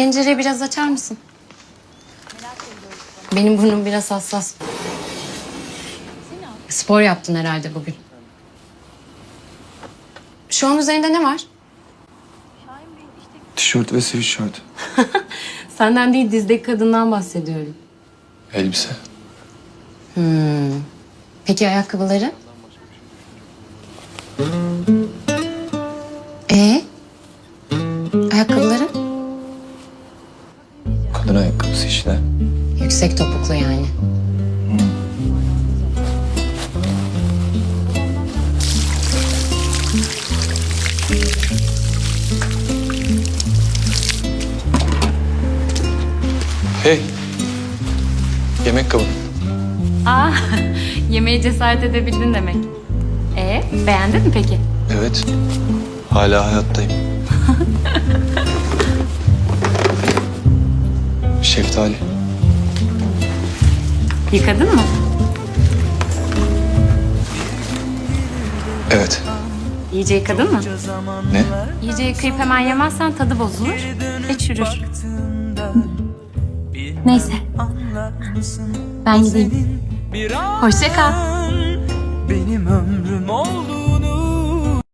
pencereyi biraz açar mısın? Benim burnum biraz hassas. Spor yaptın herhalde bugün. Şu an üzerinde ne var? Tişört ve sweatshirt. Senden değil dizdeki kadından bahsediyorum. Elbise. Peki ayakkabıları? Ee? Ayakkabıları? Kadın ayakkabısı işte. Yüksek topuklu yani. Hey. Yemek kabı. Aa, yemeğe cesaret edebildin demek. Ee, beğendin mi peki? Evet. Hala hayattayım. Şeftali. Yıkadın mı? Evet. İyice yıkadın mı? Ne? İyice yıkayıp hemen yemezsen tadı bozulur ve çürür. Neyse. Ben gideyim. Hoşça kal. Benim ömrüm